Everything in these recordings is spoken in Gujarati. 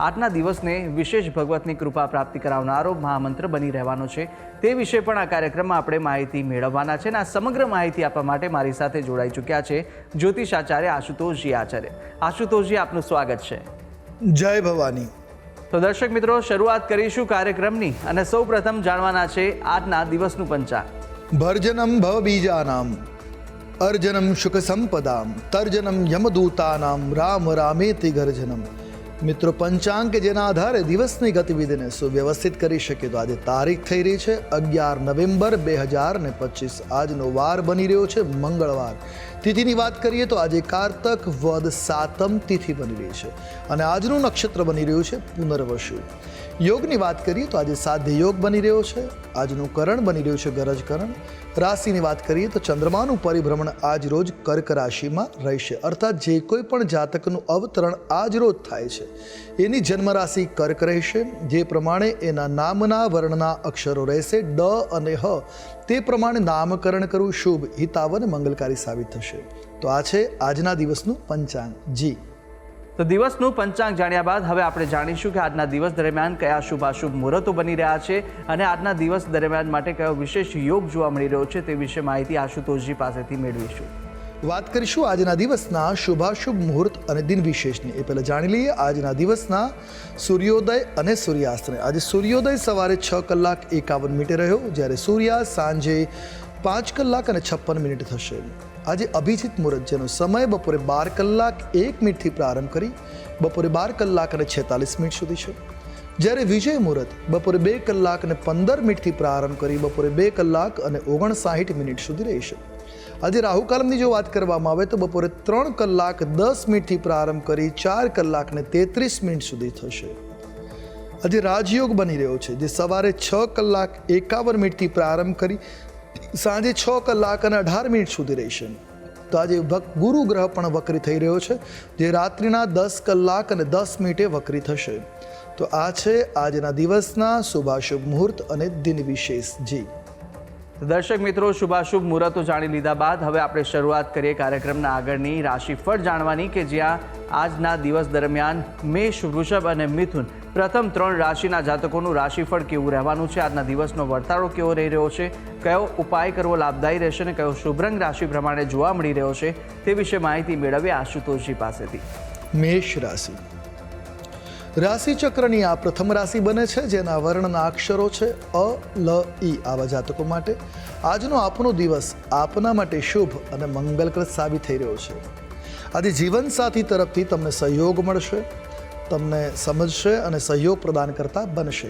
આજના દિવસને વિશેષ ભગવતની કૃપા પ્રાપ્તિ કરાવનારો મહામંત્ર બની રહેવાનો છે. તે વિશે પણ આ કાર્યક્રમમાં આપણે માહિતી મેળવવાના છે અને આ સમગ્ર માહિતી આપવા માટે મારી સાથે જોડાઈ ચૂક્યા છે જ્યોતિષ આચાર્ય આશુતોષજી આચાર્ય. આશુતોષજી આપનું સ્વાગત છે. જય ભવાની. તો દર્શક મિત્રો શરૂઆત કરીશું કાર્યક્રમની અને સૌ પ્રથમ જાણવાના છે આજના દિવસનું પંચાંગ. ભર્જનમ ભવ બીજાનામ અર્જનમ સુખ સંપદામ તર્જનમ યમદૂતાનામ રામ રામેતિ ગર્જનમ. મિત્રો, પંચાંગ કે જેના આધારે દિવસની ગતિવિધિને સુવ્યવસ્થિત કરી શકે તો આજે તારીખ થઈ રહી છે અગિયાર નવેમ્બર બે હજાર ને પચીસ. આજનો વાર બની રહ્યો છે મંગળવાર. તિથિની વાત કરીએ તો આજે કારતક વદ સાતમ તિથિ બની રહી છે અને આજનું નક્ષત્ર બની રહ્યું છે પુનર્વસુ. યોગની વાત કરીએ તો આજે સાધ્ય યોગ બની રહ્યો છે, આજનું કરણ બની રહ્યું છે ગરજ કરણ. રાશિની વાત કરીએ તો ચંદ્રમાનું પરિભ્રમણ આજ રોજ કર્ક રાશિમાં રહેશે, અર્થાત જે કોઈ પણ જાતકનું અવતરણ આજ રોજ થાય છે. એની જન્મ રાશિ કર્ક રહેશે, જે પ્રમાણે એના નામના વર્ણના અક્ષરો રહેશે, ડ અને હ. તે પ્રમાણે નામકરણ કરવું શુભ હિતાવ અને મંગલકારી સાબિત થશે. તો આ છે આજના દિવસનું પંચાંગ. જી. તો દિવસનું પંચાંગ જાણ્યા બાદ હવે આપણે જાણીશું કે આજના દિવસ દરમિયાન કયા શુભાશુભ મુહૂર્તો બની રહ્યા છે અને આજના દિવસ દરમિયાન માટે કયો વિશેષ યોગ જોવા મળી રહ્યો છે તે વિશે માહિતી આશુતોષજી પાસેથી મેળવીશું. વાત કરીશું આજના દિવસના શુભાશુભ મુહૂર્ત અને દિન વિશેષની. એ પહેલાં જાણી લઈએ આજના દિવસના સૂર્યોદય અને સૂર્યાસ્તને. આજે સૂર્યોદય સવારે છ કલાક એકાવન મિનિટે રહ્યો. જ્યારે સૂર્યાસ્ત સાંજે પાંચ કલાક અને છપ્પન મિનિટ થશે. આજે અભિજીત મુહૂર્ત જેનો સમય બપોરે બાર કલાક એક મિનિટથી પ્રારંભ કરી બપોરે બાર કલાક અને છેતાલીસ મિનિટ સુધી છે. જ્યારે વિજય મુહૂર્ત બપોરે બે કલાક અને પંદર મિનિટથી પ્રારંભ કરી બપોરે બે કલાક અને ઓગણસાઠ મિનિટ સુધી રહેશે આજે રાહુકાલમની જો વાત કરવામાં આવે તો બપોરે ત્રણ કલાક દસ મિનિટથી પ્રારંભ કરી ચાર કલાક ને તેત્રીસ મિનિટ સુધી થશે. આજે રાજયોગ બની રહ્યો છે, જે સવારે છ કલાક એકાવન મિનિટથી પ્રારંભ કરી સાંજે છ કલાક અને અઢાર મિનિટ સુધી રહેશે. તો આજે ગુરુ ગ્રહ પણ વક્રી થઈ રહ્યો છે, જે રાત્રિના દસ કલાક અને દસ મિનિટે વક્રી થશે. તો આ છે આજના દિવસના શુભાશુભ મુહૂર્ત અને દિન વિશેષ જી દર્શક મિત્રો, શુભાશુભ મુહૂર્તો જાણી લીધા બાદ હવે આપણે શરૂઆત કરીએ કાર્યક્રમના આગળની. રાશિફળ જાણવાની કે જ્યાં આજના દિવસ દરમિયાન મેષ, વૃષભ અને મિથુન પ્રથમ ત્રણ રાશિના જાતકોનું રાશિફળ કેવું રહેવાનું છે? આજના દિવસનો વર્તારો કેવો રહી રહ્યો છે? કયો ઉપાય કરવો લાભદાયી રહેશે અને કયો શુભરંગ રાશિ પ્રમાણે જોવા મળી રહ્યો છે તે વિશે માહિતી મેળવીએ આશુતોષજી પાસેથી. મેષ રાશિ. રાશિ ચક્રની આ પ્રથમ રાશિ બને છે, જેના વર્ણના અક્ષરો છે અ, લ, ઈ આવા જાતકો માટે. આજનો આપનો દિવસ આપના માટે શુભ અને મંગલકૃત સાબિત થઈ રહ્યો છે. આજે જીવનસાથી તરફથી તમને સહયોગ મળશે. તમને સમજશે અને સહયોગ પ્રદાન કરતા બનશે.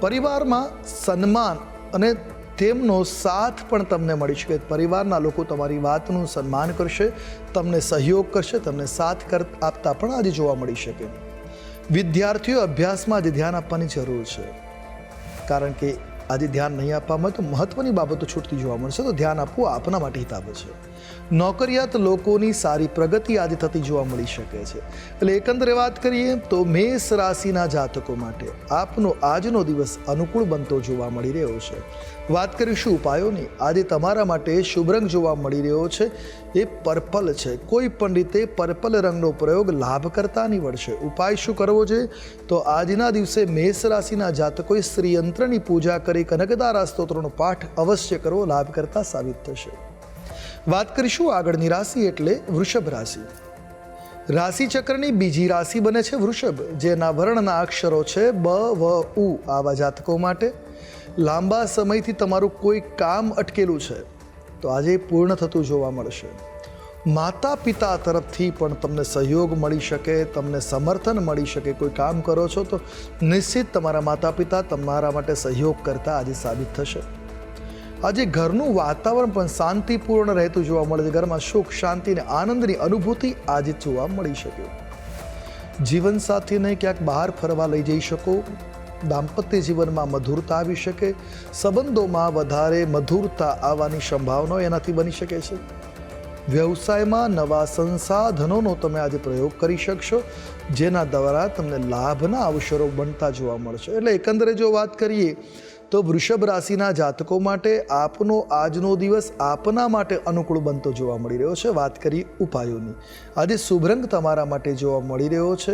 પરિવારમાં સન્માન અને તેમનો સાથ પણ તમને મળી શકે. પરિવારના લોકો તમારી વાતનું સન્માન કરશે, તમને સહયોગ કરશે, તમને સાથ કર આપતા પણ આજે જોવા મળી શકે. વિદ્યાર્થીઓ અભ્યાસમાં આજે ધ્યાન આપવાની જરૂર છે. કારણ કે આજે ધ્યાન નહીં આપવામાં તો મહત્વની બાબતો છૂટતી જોવા મળશે. તો ધ્યાન આપવું આપના માટે હિતાબ છે. નોકરિયાત લોકોની સારી પ્રગતિ આજે થતી જોવા મળી શકે છે. એટલે એકંદરે વાત કરીએ તો મેષ રાશિના જાતકો માટે આપનો આજનો દિવસ અનુકૂળ બનતો જોવા મળી રહ્યો છે. વાત કરીશું ઉપાયોની. આજે તમારા માટે શુભ રંગ જોવા મળી રહ્યો છે. એ પર્પલ છે. કોઈ પણ રીતે પર્પલ રંગનો પ્રયોગ લાભ કરતા નીવડશે. ઉપાય શું કરવો છે? તો આજના દિવસે મેષ રાશિના જાતકોએ શ્રીયંત્રની પૂજા કરી કનકદારા સ્તોત્રનો પાઠ અવશ્ય કરવો. લાભ કરતા સાબિત થશે. વાત કરીશું આગળની રાશિ એટલે વૃષભ રાશિ. રાશિ ચક્રની બીજી રાશિ બને છે વૃષભ, જેના વર્ણના અક્ષરો છે બ, વ, ઉ આવા જાતકો માટે. લાંબા સમયથી તમારું કોઈ કામ અટકેલું છે, તો આજે પૂર્ણ થતું જોવા મળશે. માતા પિતા તરફથી પણ તમને સહયોગ મળી શકે, તમને સમર્થન મળી શકે કોઈ કામ કરો છો, તો નિશ્ચિત તમારા માતા પિતા તમારા માટે સહયોગ કરતા આજે સાબિત થશે. આજે ઘરનું વાતાવરણ પણ શાંતિપૂર્ણ રહેતું જોવા મળે છે. ઘરમાં સુખ, શાંતિ અને આનંદની અનુભૂતિ આજે જોવા મળી શકે. જીવનસાથીને ક્યાંક બહાર ફરવા લઈ જઈ શકો. દાંપત્ય જીવનમાં મધુરતા આવી શકે. સંબંધોમાં વધારે મધુરતા આવવાની સંભાવનાઓ એનાથી બની શકે છે. વ્યવસાયમાં નવા સંસાધનોનો તમે આજે પ્રયોગ કરી શકશો, જેના દ્વારા તમને લાભના અવસરો બનતા જોવા મળશે. એટલે એકંદરે જો વાત કરીએ તો વૃષભ રાશિના જાતકો માટે આપનો આજનો દિવસ આપના માટે અનુકૂળ બનતો જોવા મળી રહ્યો છે. વાત કરી ઉપાયોની. આજે શુભ રંગ તમારા માટે જોવા મળી રહ્યો છે.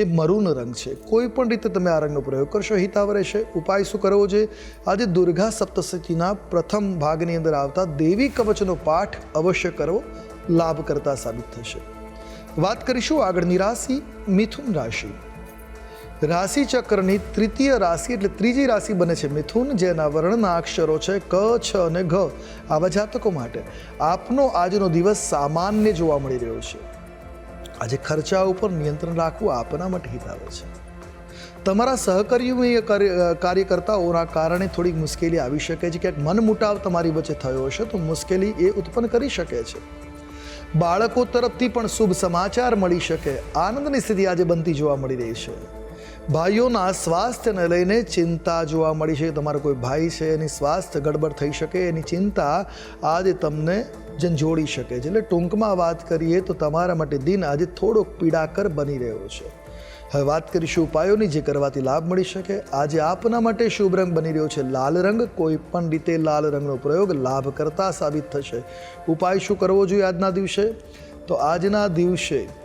એ મરૂન રંગ છે. કોઈ પણ રીતે તમે આ રંગનો પ્રયોગ કરશો, હિતાવ રહેશે. ઉપાય શું કરવો જોઈએ? આજે દુર્ગા સપ્તશતીના પ્રથમ ભાગની અંદર આવતા દેવી કવચનો પાઠ અવશ્ય કરવો લાભ કરતા સાબિત થશે. વાત કરીશું આગળની રાશિ, મિથુન રાશિ. રાશિ ચક્રની તૃતીય રાશિ એટલે ત્રીજી રાશિ બને છે મિથુન, જેના વર્ણના અક્ષરો છે ક, છ અને ઘ. આવા જાતકો માટે આપનો આજનો દિવસ સામાન્ય જોવા મળી રહ્યો છે. આજે ખર્ચા ઉપર નિયંત્રણ રાખવું આપના માટે હિત આવે છે. તમારા સહકર્મીય કાર્ય- કાર્યકર્તાઓના કારણે થોડીક મુશ્કેલી આવી શકે છે. ક્યાંક મન મુટાવ તમારી વચ્ચે થયો હશે તો મુશ્કેલી એ ઉત્પન્ન કરી શકે છે. બાળકો તરફથી પણ શુભ સમાચાર મળી શકે. આનંદની સ્થિતિ આજે બનતી જોવા મળી રહી છે. ભાઈઓના સ્વાસ્થ્યને લઈને ચિંતા જોવા મળી છે. તમારો કોઈ ભાઈ છે, એની સ્વાસ્થ્ય ગડબડ થઈ શકે, એની ચિંતા આજે તમને ઝંઝોડી શકે છે. એટલે ટૂંકમાં વાત કરીએ તો તમારા માટે દિન આજે થોડોક પીડાકર બની રહ્યો છે. હવે વાત કરીશું ઉપાયોની, જે કરવાથી લાભ મળી શકે. આજે આપના માટે શુભ રંગ બની રહ્યો છે લાલ રંગ. કોઈ પણ રીતે લાલ રંગનો પ્રયોગ લાભ કરતા સાબિત થશે. ઉપાય શું કરવો જોઈએ આજના દિવસે? તો આજના દિવસે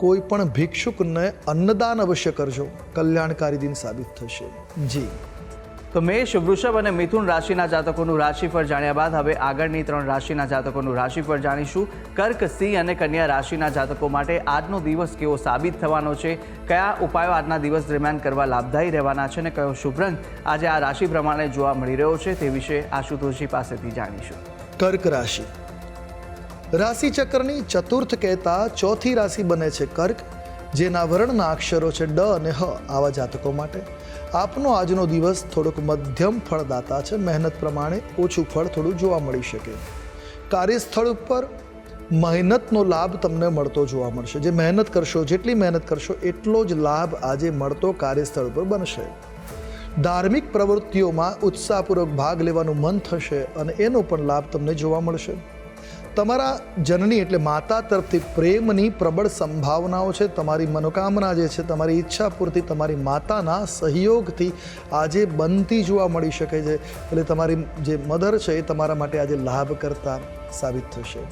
કોઈ પણ ભિક્ષુકને અન્નદાન અવશ્ય કરજો. કલ્યાણકારી દિન સાબિત થશે. જી. તો મેષ વૃષભ અને મિથુન રાશિના જાતકોનું રાશિફળ જાણ્યા બાદ હવે આગળની ત્રણ રાશિના જાતકોનું રાશિફળ જાણીશું. કર્ક સિંહ અને કન્યા રાશિના જાતકો માટે આજનો દિવસ કેવો સાબિત થવાનો છે? કયા ઉપાયો આજના દિવસ દરમિયાન કરવા લાભદાયી રહેવાના છે અને કયો શુભ રંગ આજે આ રાશિ પ્રમાણે જોવા મળી રહ્યો છે તે વિશે આશુતોષજી પાસેથી જાણીશું. કર્ક રાશિ. રાશિ ચક્રની ચતુર્થ કહેતા ચોથી રાશિ બને છે કર્ક, જેના વર્ણના અક્ષરો છે ડ અને હ આવા જાતકો માટે. આપનો આજનો દિવસ થોડોક મધ્યમ ફળદાતા છે. મહેનત પ્રમાણે ઓછું ફળ થોડું જોવા મળી શકે. કાર્યસ્થળ ઉપર મહેનતનો લાભ તમને મળતો જોવા મળશે. જે મહેનત કરશો, જેટલી મહેનત કરશો, એટલો જ લાભ આજે મળતો કાર્યસ્થળ ઉપર બનશે. ધાર્મિક પ્રવૃત્તિઓમાં ઉત્સાહપૂર્વક ભાગ લેવાનું મન થશે અને એનો પણ લાભ તમને જોવા મળશે. તમારા જનની એટલે માતા તરફથી પ્રેમની પ્રબળ સંભાવનાઓ છે, તમારી મનોકામના જે છે, તમારી ઈચ્છા પૂરતી, તમારી માતાના સહયોગથી આજે બનતી જોવા મળી શકે છે. એટલે તમારી જે મધર છે, એ તમારા માટે આજે લાભ કરતા સાબિત થશે.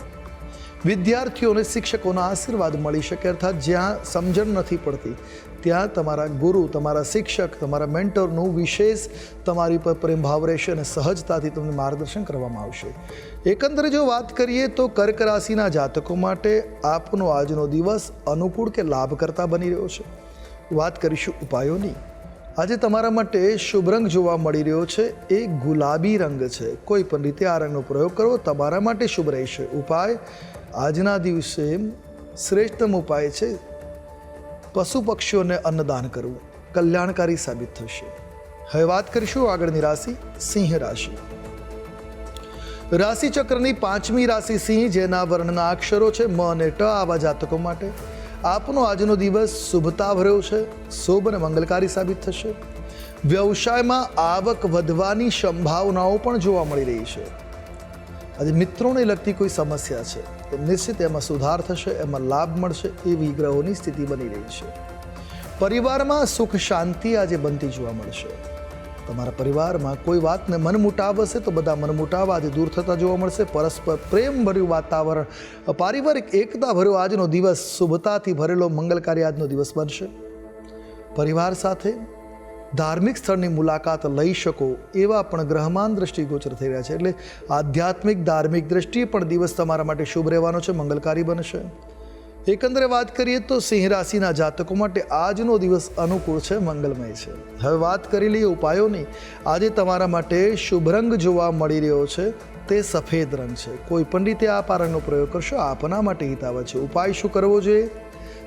વિદ્યાર્થીઓને શિક્ષકોના આશીર્વાદ મળી શકે, અર્થાત જ્યાં સમજણ નથી પડતી ત્યાં તમારા ગુરુ, તમારા શિક્ષક, તમારા મેન્ટરનું વિશેષ તમારી પર પ્રેમ ભાવ રહેશે અને સહજતાથી તમને માર્ગદર્શન કરવામાં આવશે. એકંદરે જો વાત કરીએ તો કર્ક રાશિના જાતકો માટે આપનો આજનો દિવસ અનુકૂળ કે લાભકર્તા બની રહ્યો છે. વાત કરીશું ઉપાયોની. આજે તમારા માટે શુભ રંગ જોવા મળી રહ્યો છે. એ ગુલાબી રંગ છે. કોઈ પણ રીતે આ રંગનો પ્રયોગ કરવો તમારા માટે શુભ રહેશે. ઉપાય, આજના દિવસે શ્રેષ્ઠતમ ઉપાય છે. પશુ પક્ષીઓને અન્નદાન કરવું કલ્યાણકારી સાબિત થશે. હવે વાત કરીશું આગળની રાશિ સિંહ રાશિ. રાશિ ચક્રની પાંચમી રાશિ સિંહ, જેના વર્ણના અક્ષરો છે મ અને ટ આવા જાતકો માટે, આપનો આજનો દિવસ શુભતા ભર્યો છે, શુભ અને મંગલકારી સાબિત થશે. વ્યવસાયમાં આવક વધવાની સંભાવનાઓ પણ જોવા મળી રહી છે. આજે મિત્રોને લગતી કોઈ સમસ્યા છે? નિશ્ચિત એમાં સુધાર થશે, એમાં લાભ મળશે એવી ગ્રહોની સ્થિતિ બની રહી છે. પરિવારમાં સુખ શાંતિ આજે બનતી જોવા મળશે. તમારા પરિવારમાં કોઈ વાતને મનમુટાવ હશે તો બધા મનમુટાવ આજે દૂર થતા જોવા મળશે. પરસ્પર પ્રેમભર્યું વાતાવરણ, પારિવારિક એકતા ભર્યો આજનો દિવસ શુભતાથી ભરેલો મંગલકારી આજનો દિવસ બનશે. પરિવાર સાથે ધાર્મિક સ્થળની મુલાકાત લઈ શકો એવા પણ ગ્રહમાન દ્રષ્ટિગોચર થઈ રહ્યા છે. એટલે આધ્યાત્મિક ધાર્મિક દ્રષ્ટિએ પણ દિવસ તમારા માટે શુભ રહેવાનો છે, મંગલકારી બનશે. એકંદરે વાત કરીએ તો સિંહ રાશિના જાતકો માટે આજનો દિવસ અનુકૂળ છે, મંગલમય છે. હવે વાત કરી લઈએ ઉપાયોની. આજે તમારા માટે શુભ રંગ જોવા મળી રહ્યો છે, તે સફેદ રંગ છે. કોઈ પણ રીતે આ પારંગનો પ્રયોગ કરશો, આપના માટે હિતાવ છે. ઉપાય શું કરવો જોઈએ?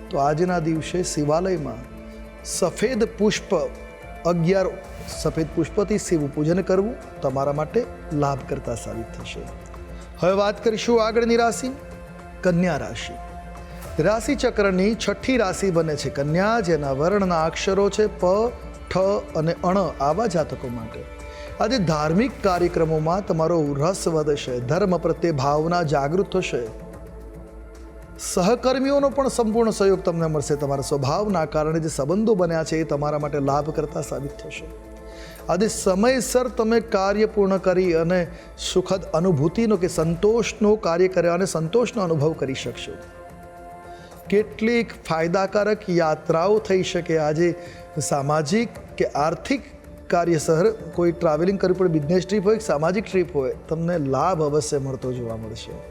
તો આજના દિવસે શિવાલયમાં સફેદ પુષ્પ અગિયાર સફેદ પુષ્પથી શિવ પૂજન કરવું તમારા માટે લાભકર્તા સાબિત થશે. હવે વાત કરીશું આગળની રાશિ, કન્યા રાશિ. રાશિ ચક્રની છઠ્ઠી રાશિ બને છે કન્યા, જેના વર્ણના અક્ષરો છે પ, ઠ અને અણ આવા જાતકો માટે. આજે ધાર્મિક કાર્યક્રમોમાં તમારો રસ વધશે, ધર્મ પ્રત્યે ભાવના જાગૃત થશે. સહકર્મીઓનો પણ સંપૂર્ણ સહયોગ તમને મળશે. તમારા સ્વભાવના કારણે જે સંબંધો બન્યા છે એ તમારા માટે લાભ કરતા સાબિત થશે. આજે સમયસર તમે કાર્ય પૂર્ણ કરી અને સુખદ અનુભૂતિનો કે સંતોષનો કાર્ય કર્યા અને સંતોષનો અનુભવ કરી શકશો. કેટલીક ફાયદાકારક યાત્રાઓ થઈ શકે. આજે સામાજિક કે આર્થિક કાર્યસર કોઈ ટ્રાવેલિંગ કરવું પડે બિઝનેસ ટ્રીપ હોય સામાજિક ટ્રીપ હોય, તમને લાભ અવશ્ય મળતો જોવા મળશે.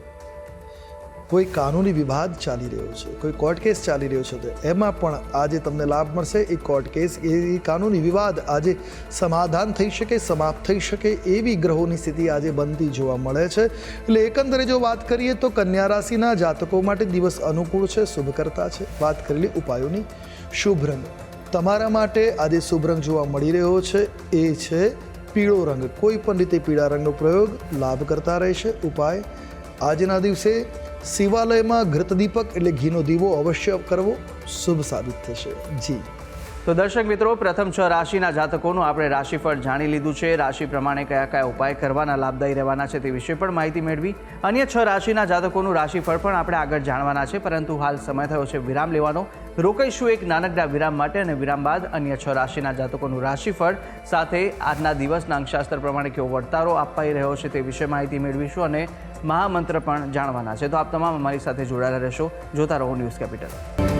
કોઈ કાનૂની વિવાદ ચાલી રહ્યો છે, કોઈ કોર્ટ કેસ ચાલી રહ્યો છે, તો એમાં પણ આજે તમને લાભ મળશે. એ કોર્ટ કેસ એ કાનૂની વિવાદ આજે સમાધાન થઈ શકે, સમાપ્ત થઈ શકે એવી ગ્રહોની સ્થિતિ આજે બનતી જોવા મળે છે. એટલે એકંદરે જો વાત કરીએ તો કન્યા રાશિના જાતકો માટે દિવસ અનુકૂળ છે, શુભકર્તા છે. વાત કરેલી ઉપાયોની, શુભ રંગ. તમારા માટે આજે શુભ રંગ જોવા મળી રહ્યો છે, એ છે પીળો રંગ. કોઈ પણ રીતે પીળા રંગનો પ્રયોગ લાભ કરતા રહેશે. ઉપાય, આજના દિવસે શિવાલયમાં ઘૃતદીપક એટલે ઘીનો દીવો અવશ્ય કરવો શુભ સાબિત થશે. જી. તો દર્શક મિત્રો, પ્રથમ છ રાશિના જાતકોનું આપણે રાશિફળ જાણી લીધું છે. રાશિ પ્રમાણે કયા કયા ઉપાય કરવાના, લાભદાયી રહેવાના છે તે વિશે પણ માહિતી મેળવી. અન્ય છ રાશિના જાતકોનું રાશિફળ પણ આપણે આગળ જાણવાના છે, પરંતુ હાલ સમય થયો છે વિરામ લેવાનો. રોકાઈશું એક નાનકડા વિરામ માટે અને વિરામ બાદ અન્ય છ રાશિના જાતકોનું રાશિફળ સાથે આજના દિવસના અંકશાસ્ત્ર પ્રમાણે કેવો વર્તારો અપાઈ રહ્યો છે તે વિશે માહિતી મેળવીશું અને મહામંત્ર પણ જાણવાના છે. તો આપ તમામ અમારી સાથે જોડાયેલા રહેશો. જોતા રહો ન્યૂઝ કેપિટલ.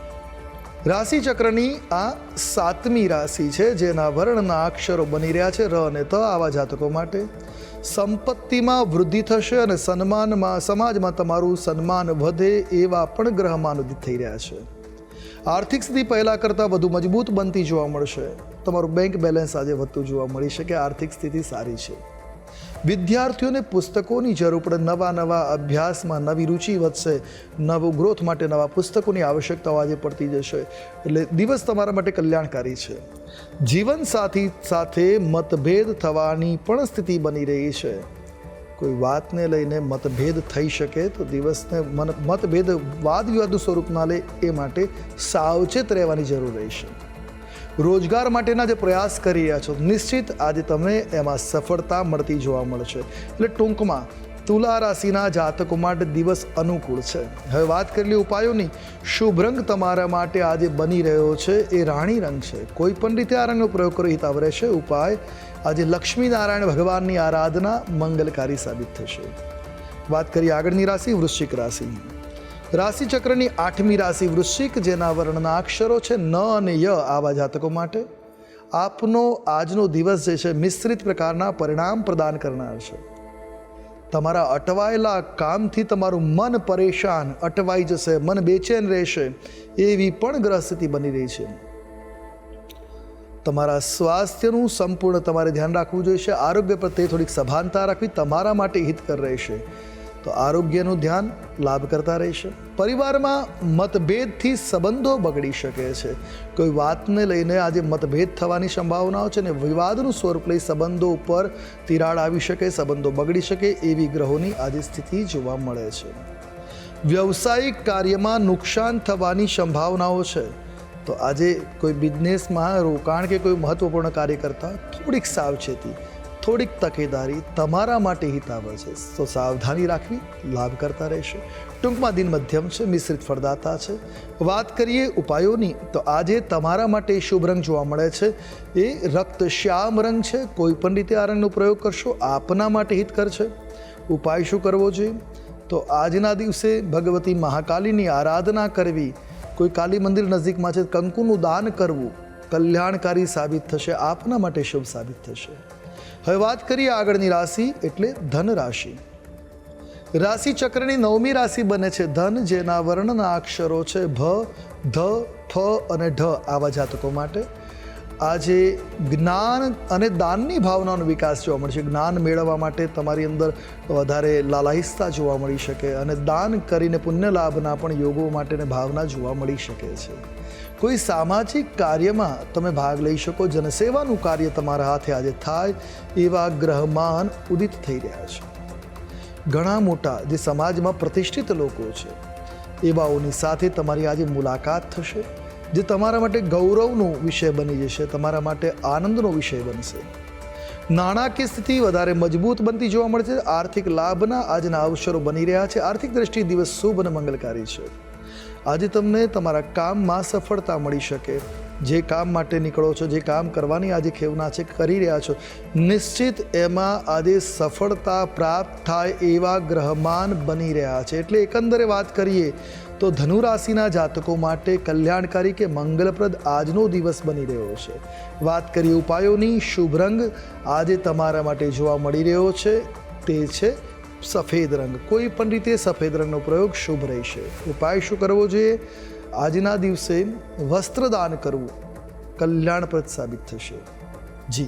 રાશિ ચક્રની આ સાતમી રાશિ છે, જેના વર્ણના અક્ષરો બની રહ્યા છે, ર અને ત આવા જાતકો માટે. સંપત્તિમાં વૃદ્ધિ થશે અને સન્માનમાં, સમાજમાં તમારું સન્માન વધે એવા પણ ગ્રહમાન થઈ રહ્યા છે. આર્થિક સ્થિતિ પહેલાં કરતાં વધુ મજબૂત બનતી જોવા મળશે. તમારું બેંક બેલેન્સ આજે વધતું જોવા મળી શકે. આર્થિક સ્થિતિ સારી છે. વિદ્યાર્થીઓને પુસ્તકોની જરૂર પડે નવા નવા અભ્યાસમાં નવી રુચિ વધશે. નવું ગ્રોથ માટે નવા પુસ્તકોની આવશ્યકતાઓ આજે પડતી જશે. એટલે દિવસ તમારા માટે કલ્યાણકારી છે. જીવનસાથી સાથે મતભેદ થવાની પણ સ્થિતિ બની રહી છે. કોઈ વાતને લઈને મતભેદ થઈ શકે તો દિવસને મન, મતભેદ વાદ વિવાદનું સ્વરૂપ ના લે એ માટે સાવચેત રહેવાની જરૂર રહેશે. રોજગાર માટેના જે પ્રયાસ કરી રહ્યા છો, નિશ્ચિત આજે તમને એમાં સફળતા મળતી જોવા મળશે. એટલે ટૂંકમાં, તુલા રાશિના જાતકો માટે દિવસ અનુકૂળ છે. હવે વાત કરેલી ઉપાયોની. શુભ રંગ તમારા માટે આજે બની રહ્યો છે, એ રાણી રંગ છે. કોઈ પણ રીતે આ રંગનો પ્રયોગ કરો હિતાવ રહેશે. ઉપાય, આજે લક્ષ્મી નારાયણ ભગવાનની આરાધના મંગલકારી સાબિત થશે. વાત કરીએ આગળની રાશિ, વૃશ્ચિક રાશિ રાશિ ચક્રની આઠમી રાશિ વૃશ્ચિક જેના વર્ણના અક્ષરો છે ન અને ય આવા જાતકો માટે. આપનો આજનો દિવસ જે છે, મિશ્રિત પ્રકારના પરિણામ પ્રદાન કરનાર છે. તમારા અટવાયેલા કામથી તમારું મન પરેશાન, અટવાઈ જશે, મન બેચેન રહેશે, એવી પણ ગ્રહ સ્થિતિ બની રહી છે. તમારા સ્વાસ્થ્યનું સંપૂર્ણ તમારે ધ્યાન રાખવું જોઈશે આરોગ્ય પ્રત્યે થોડીક સભાનતા રાખવી તમારા માટે હિતકર રહેશે. તો આરોગ્યનું ધ્યાન લાભ કરતા રહેશે. પરિવારમાં મતભેદથી સંબંધો બગડી શકે છે. કોઈ વાતને લઈને આજે મતભેદ થવાની સંભાવનાઓ છે ને વિવાદનું સ્વરૂપ લઈ સંબંધો ઉપર તિરાડ આવી શકે, સંબંધો બગડી શકે એવી ગ્રહોની આજે સ્થિતિ જોવા મળે છે. વ્યવસાયિક કાર્યમાં નુકસાન થવાની સંભાવનાઓ છે. તો આજે કોઈ બિઝનેસમાં રોકાણ કે કોઈ મહત્વપૂર્ણ કાર્ય કરતાં થોડીક સાવચેતી થોડીક તકેદારી તમારા માટે હિતાવહ છે. તો સાવધાની રાખવી લાભ કરતા રહેશે. ટૂંકમાં દિન મધ્યમ છે, મિશ્રિત ફળદાતા છે. વાત કરીએ ઉપાયોની, તો આજે તમારા માટે શુભ રંગ જોવા મળે છે. એ રક્ત શ્યામ રંગ છે. કોઈ પણ રીતે આ રંગનો પ્રયોગ કરશો, આપના માટે હિતકર છે. ઉપાય શું કરવો જોઈએ? તો આજના દિવસે ભગવતી મહાકાલીની આરાધના કરવી. કોઈ કાલી મંદિર નજીકમાં છે, કંકુનું દાન કરવું. કલ્યાણકારી સાબિત થશે, આપના માટે શુભ સાબિત થશે. હવે વાત કરીએ આગળની રાશિ એટલે ધન રાશિ. રાશિ ચક્રની નવમી રાશિ બને છે ધન, જેના વર્ણના અક્ષરો છે ભ, ધ ફ અને ઢ આવા જાતકો માટે. આજે જ્ઞાન અને દાનની ભાવનાનો વિકાસ જોવા મળશે જ્ઞાન મેળવવા માટે તમારી અંદર વધારે લાલાહિસ્તા જોવા મળી શકે અને દાન કરીને પુણ્ય લાભના પણ યોગો માટેની ભાવના જોવા મળી શકે છે. કોઈ સામાજિક કાર્યમાં તમે ભાગ લઈ શકો, જનસેવાનું કાર્ય તમારા હાથે આજે થાય એવા ગ્રહમાન ઉદિત થઈ રહ્યા છે. ઘણા મોટા જે સમાજમાં પ્રતિષ્ઠિત લોકો છે, એવાઓની સાથે તમારી આજે મુલાકાત થશે, જે તમારા માટે ગૌરવનો વિષય બની જશે, તમારા માટે આનંદનો વિષય બનશે. નાણાકીય સ્થિતિ વધારે મજબૂત બનતી જોવા મળે છે, આર્થિક લાભના આજના અવસરો બની રહ્યા છે, આર્થિક દ્રષ્ટિએ દિવસ શુભ અને મંગલકારી છે. આજે તમને તમારા કામમાં સફળતા મળી શકે. જે કામ માટે નીકળો છો, જે કામ કરવાની આજે ખેવના છે, કરી રહ્યા છો, નિશ્ચિત એમાં આજે સફળતા પ્રાપ્ત થાય એવા ગ્રહમાન બની રહ્યા છે. એટલે એકંદરે વાત કરીએ તો ધનુ રાશિના જાતકો માટે કલ્યાણકારી કે મંગલપ્રદ આજનો દિવસ બની રહ્યો છે. વાત કરીએ ઉપાયોની, શુભ રંગ આજે તમારા માટે જોવા મળી રહ્યો છે. તે છે સફેદ રંગ. કોઈ પણ રીતે સફેદ રંગનો પ્રયોગ શુભ રહેશે. ઉપાય શું કરવો જોઈએ? આજના દિવસે વસ્ત્રદાન કરવું કલ્યાણપ્રદ સાબિત થશે. જી.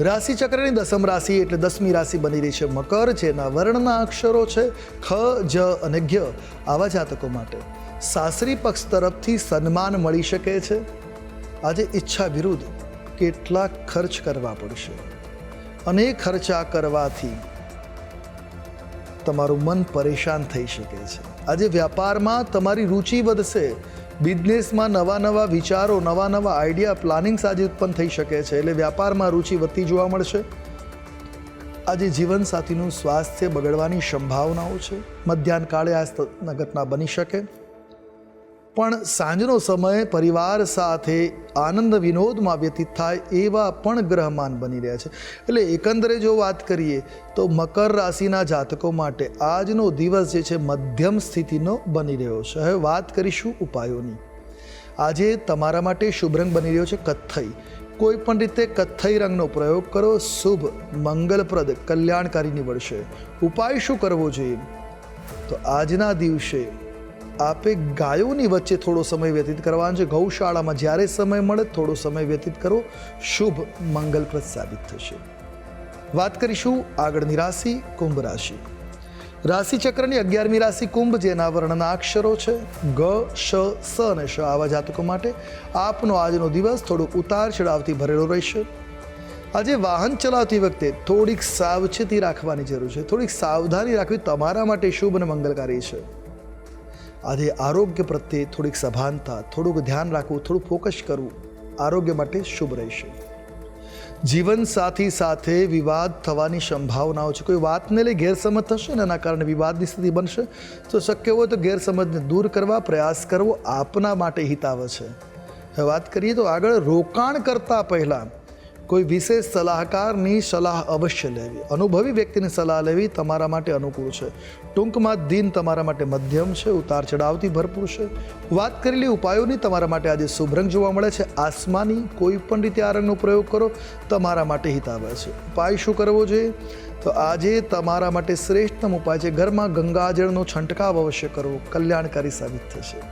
રાશિ ચક્રની દસમ રાશિ એટલે દસમી રાશિ બની રહી છે મકર, જેના વર્ણના અક્ષરો છે ખ, જ અને જ્ઞ આવા જાતકો માટે. સાસરી પક્ષ તરફથી સન્માન મળી શકે છે. આજે ઈચ્છા વિરુદ્ધ કેટલાક ખર્ચ કરવા પડશે. અને ખર્ચા કરવાથી તમારું મન પરેશાન થઈ શકે છે. આજે વ્યાપારમાં તમારી રુચિ વધશે. બિઝનેસમાં નવા નવા વિચારો, નવા નવા આઈડિયા, પ્લાનિંગ આજે ઉત્પન્ન થઈ શકે છે એટલે વ્યાપારમાં રુચિ વધતી જોવા મળશે. આજે જીવનસાથીનું સ્વાસ્થ્ય બગડવાની સંભાવનાઓ છે. મધ્યાહન કાળે આ ઘટના બની શકે. પણ સાંજનો સમય પરિવાર સાથે આનંદ વિનોદમાં વ્યતીત થાય એવા પણ ગ્રહમાન બની રહ્યા છે. એટલે એકંદરે જો વાત કરીએ તો મકર રાશિના જાતકો માટે આજનો દિવસ જે છે મધ્યમ સ્થિતિનો બની રહ્યો છે. હવે વાત કરીશું ઉપાયોની. આજે તમારા માટે શુભ રંગ બની રહ્યો છે કથ્થઈ. કોઈ પણ રીતે કથ્થઈ રંગનો પ્રયોગ કરો, શુભ, મંગલપ્રદ, કલ્યાણકારી નીવડશે. ઉપાય શું કરવો જોઈએ? તો આજના દિવસે આપે ગાયોની વચ્ચે થોડો સમય વ્યતીત કરવાનો છે. ગૌશાળામાં જ્યારે સમય મળે થોડો સમય વ્યતીત કરો. શુભ મંગલપ્રદ સાબિત થશે. વાત કરીશું આગળની રાશિ, કુંભ રાશિ. રાશિ ચક્રની અગિયારમી રાશિ કુંભ, જેના વર્ણના અક્ષરો છે. ગ, શ, સ અને શ આવા જાતકો માટે આપનો આજનો દિવસ થોડોક ઉતાર ચઢાવથી ભરેલો રહેશે. આજે વાહન ચલાવતી વખતે થોડીક સાવચેતી રાખવાની જરૂર છે. થોડીક સાવધાની રાખવી તમારા માટે શુભ અને મંગલકારી છે. આજે આરોગ્ય પ્રત્યે થોડીક સભાનતા, થોડુંક ધ્યાન રાખવું, થોડું ફોકસ કરવું આરોગ્ય માટે શુભ રહેશે. જીવન સાથી સાથે વિવાદ થવાની સંભાવનાઓ છે. કોઈ વાતને લઈ ગેરસમજ થશે ને એના કારણે વિવાદની સ્થિતિ બનશે, તો શક્ય હોય તો ગેરસમજને દૂર કરવા પ્રયાસ કરવો આપના માટે હિતાવ છે. હવે વાત કરીએ તો આગળ રોકાણ કરતા પહેલાં કોઈ વિશેષ સલાહકારની સલાહ અવશ્ય લેવી. અનુભવી વ્યક્તિની સલાહ લેવી તમારા માટે અનુકૂળ છે. ટૂંકમાં દિન તમારા માટે મધ્યમ છે, ઉતાર ચઢાવથી ભરપૂર છે. વાત કરેલી ઉપાયોની તમારા માટે આજે શુભ રંગ જોવા મળે છે. આસમાની કોઈ પણ રીતે આ રંગનો પ્રયોગ કરો, તમારા માટે હિતાવહ છે. ઉપાય શું કરવો જોઈએ? તો આજે તમારા માટે શ્રેષ્ઠતમ ઉપાય છે. ઘરમાં ગંગાજળનો છંટકાવ અવશ્ય કરવો. કલ્યાણકારી સાબિત થશે.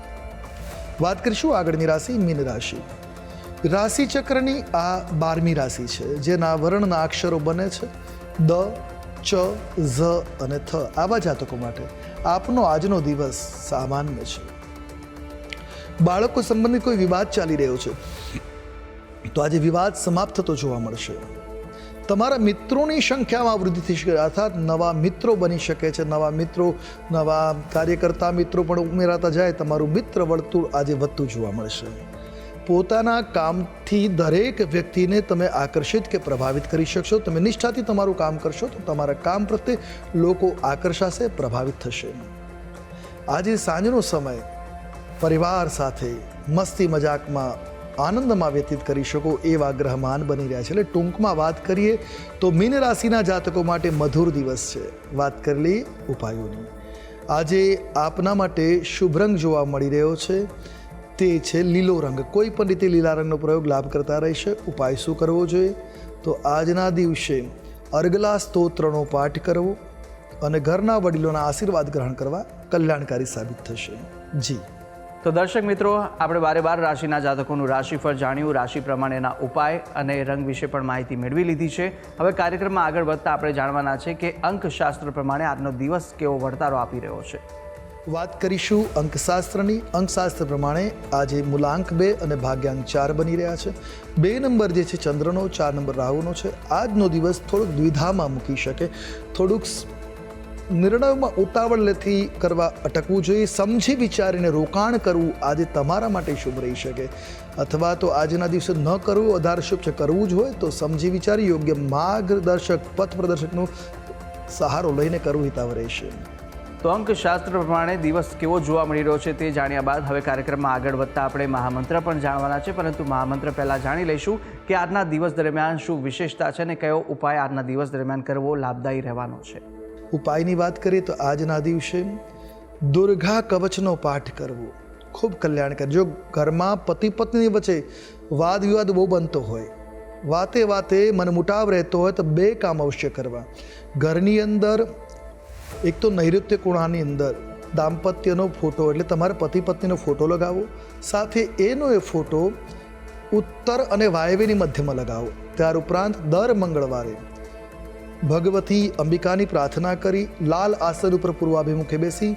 વાત કરીશું આગળની રાશિ મીન રાશિ. રાશિ ચક્રની આ બારમી રાશિ છે, જેના વર્ણના અક્ષરો બને છે, દ, ચ, ઝ અને થ. આવા જાતકો માટે આપનો આજનો દિવસ સામાન્ય છે. બાળકો સંબંધિત કોઈ વિવાદ ચાલી રહ્યો છે, તો આજે વિવાદ સમાપ્ત થતો જોવા મળશે. તમારા મિત્રોની સંખ્યામાં વૃદ્ધિ થઈ શકે, અર્થાત નવા મિત્રો બની શકે છે, નવા મિત્રો, નવા કાર્યકર્તા મિત્રો પણ ઉમેરાતા જાય, તમારું મિત્ર વર્તુળ આજે વધતું જોવા મળશે. પોતાના કામથી દરેક વ્યક્તિને તમે આકર્ષિત કે પ્રભાવિત કરી શકશો. તમે નિષ્ઠાથી તમારું કામ કરશો તો તમારા કામ પ્રત્યે લોકો આકર્ષાશે, પ્રભાવિત થશે. આજે સાંજનો સમય પરિવાર સાથે મસ્તી મજાકમાં આનંદમાં વ્યતીત કરી શકો એવા ગ્રહમાન બની રહ્યા છે. એટલે ટૂંકમાં વાત કરીએ તો મીન રાશિના જાતકો માટે મધુર દિવસ છે. વાત કરેલી ઉપાયોની. આજે આપના માટે શુભ રંગ જોવા મળી રહ્યો છે. તે છે લીલો રંગ. કોઈ પણ રીતે લીલા રંગનો પ્રયોગ લાભ કરતા રહેશે. ઉપાય શું કરવો જોઈએ? તો આજના દિવસે અર્ગલા સ્તોત્રનો પાઠ કરવો અને ઘરના વડીલોના આશીર્વાદ ગ્રહણ કરવા કલ્યાણકારી સાબિત થશે. જી. તો દર્શક મિત્રો, આપણે બારે બાર રાશિના જાતકોનું રાશિફળ જાણ્યું. રાશિ પ્રમાણેના ઉપાય અને રંગ વિશે પણ માહિતી મેળવી લીધી છે. હવે કાર્યક્રમમાં આગળ વધતા આપણે જાણવાના છે કે અંકશાસ્ત્ર પ્રમાણે આજનો દિવસ કેવો વળતારો આપી રહ્યો છે. વાત કરીશું અંકશાસ્ત્રની. અંકશાસ્ત્ર પ્રમાણે આજે મૂલાંક બે અને ભાગ્યાંક ચાર બની રહ્યા છે. બે નંબર જે છે ચંદ્રનો, ચાર નંબર રાહુનો છે. આજનો દિવસ થોડુંક દ્વિધામાં મૂકી શકે. થોડુંક સ- ઉતાવળ નથી કરવા અટકવું જોઈએ. સમજી વિચારીને રોકાણ કરવું આજે તમારા માટે શુભ રહી શકે. અથવા તો આજના દિવસે ન કરવું વધારે શુભ છે, કરવું જ હોય તો સમજી વિચારી યોગ્ય માર્ગદર્શક, પથ પ્રદર્શકનો સહારો લઈને કરવું હિતાવ રહેશે. તો અંકશાસ્ત્ર પ્રમાણે દિવસ કેવો જોવા મળી રહ્યો છે તે જાણ્યા બાદ હવે કાર્યક્રમમાં આગળ વધતા આપણે મહામંત્ર પણ જાણવાના છે, પરંતુ મહામંત્ર પહેલાં જાણી લઈશું કે આજના દિવસ દરમિયાન શું વિશેષતા છે અને કયો ઉપાય આજના દિવસ દરમિયાન કરવો લાભદાયી રહેવાનો છે. ઉપાયની વાત કરીએ તો આજના દિવસે દુર્ગા કવચનો પાઠ કરવો. ખૂબ કલ્યાણકારી. જો ઘરમાં પતિ પત્ની વચ્ચે વાદ વિવાદ બહુ બનતો હોય, વાતે વાતે મનમુટાવ રહેતો હોય તો બે કામ અવશ્ય કરવા. ઘરની અંદર એક તો નૈઋત્ય કુણાની અંદર દાંપત્યનો ફોટો, એટલે તમારા પતિ પત્નીનો ફોટો લગાવો સાથે એનો એ ફોટો ઉત્તર અને વાયવ્યની મધ્યમાં લગાવો. ત્યાર ઉપરાંત દર મંગળવારે ભગવતી અંબિકાની પ્રાર્થના કરી, લાલ આસન ઉપર પૂર્વાભિમુખે બેસી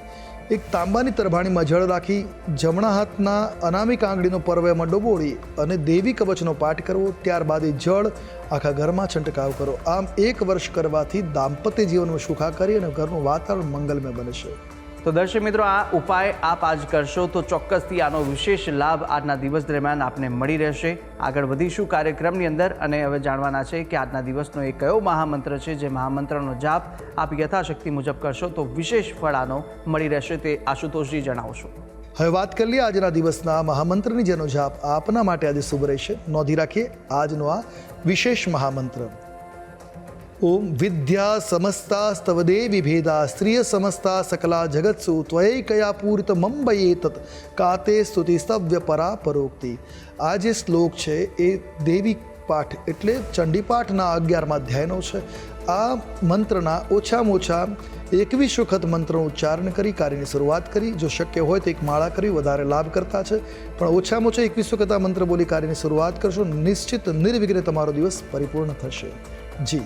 એક તાંબાની તરભાણીમાં જળ રાખી જમણા હાથના અનામિક આંગળીનો પરવયમાં ડોબોળી અને દેવી કવચનો પાઠ કરવો, ત્યારબાદ એ જળ આખા ઘરમાં છંટકાવ કરો. આમ એક વર્ષ કરવાથી દાંપત્ય જીવનમાં સુખાકારી અને ઘરનું વાતાવરણ મંગલમય બનશે તો દર્શક મિત્રો, આ ઉપાય આપ આજ કરશો તો ચોક્કસથી આનો વિશેષ લાભ આજના દિવસ દરમિયાન આપને મળી રહેશે. આગળ વધીશું કાર્યક્રમની અંદર અને હવે જાણવાના છે કે આજના દિવસનો એ કયો મહામંત્ર છે જે મહામંત્રનો જાપ આપ યથાશક્તિ મુજબ કરશો તો વિશેષ ફળ આનો મળી રહેશે તે આશુતોષજી જણાવશો. હવે વાત કરી લઈએ આજના દિવસના મહામંત્રની જેનો જાપ આપના માટે આજે શુભ રહેશે. નોંધી રાખીએ, આજનો આ વિશેષ મહામંત્ર. ઓમ વિદ્યા સમસ્તા સ્તવ ಸ್ತ್ರೀಯ ભેદા ಸಕಲ સમસ્તા સકલા જગત્સુ ત્વયે કયા પૂરિત મંબયે તત કાતે સ્તુતિ સ્તવ્ય પરા પરોક્તિ જે શ્લોક છે એ દેવી પાઠ એટલે ચંડીપાઠના અગિયારમાં અધ્યાયનો છે આ મંત્રના ઓછામાં ઓછા એકવીસ વખત મંત્રનું ઉચ્ચારણ કરી કાર્યની શરૂઆત કરી જો શક્ય હોય તો એક માળા કરી વધારે લાભ કરતા છે। પણ ઓછામાં ઓછા એકવીસ વખત આ મંત્ર બોલી કાર્યની શરૂઆત કરશો, નિશ્ચિત નિર્વિઘ્ને તમારો દિવસ પરિપૂર્ણ થશે। જી.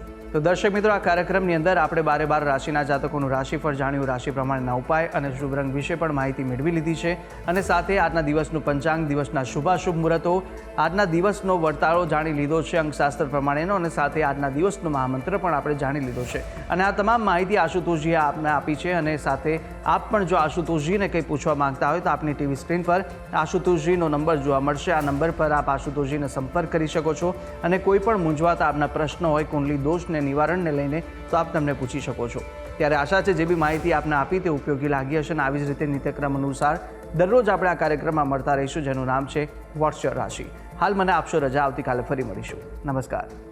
તો દર્શક મિત્રો, આ કાર્યક્રમની અંદર આપણે બારે બાર રાશિના જાતકોનું રાશિફળ જાણ્યું, રાશિ પ્રમાણેના ઉપાય અને શુભ રંગ વિશે પણ માહિતી મેળવી લીધી છે. અને સાથે આજના દિવસનું પંચાંગ, દિવસના શુભાશુભ મુહૂર્તો, આજના દિવસનો વર્તાળો જાણી લીધો છે અંકશાસ્ત્ર પ્રમાણેનો અને સાથે આજના દિવસનો મહામંત્ર પણ આપણે જાણી લીધો છે. અને આ તમામ માહિતી આશુતોષજીએ આપને આપી છે અને સાથે આપ પણ જો આશુતોષજીને કંઈ પૂછવા માંગતા હોય તો આપની ટીવી સ્ક્રીન પર આશુતોષજીનો નંબર જોવા મળશે. આ નંબર પર આપ આશુતોષજીને સંપર્ક કરી શકો છો અને કોઈ પણ મૂંઝવાતા આપના પ્રશ્નો હોય, કુંડલી દોષને, નિવારણને લઈને તો આપ તમને પૂછી શકો છો. ત્યારે આશા છે જે બી માહિતી આપને આપી તે ઉપયોગી લાગી હશે અને આવી જ રીતે નિત્યક્રમ અનુસાર દરરોજ આપણે આ કાર્યક્રમમાં મળતા રહીશું, જેનું નામ છે વોટ્સ રાશિ. હાલ મને આપશો રજા, આવતીકાલે ફરી મળીશું. નમસ્કાર.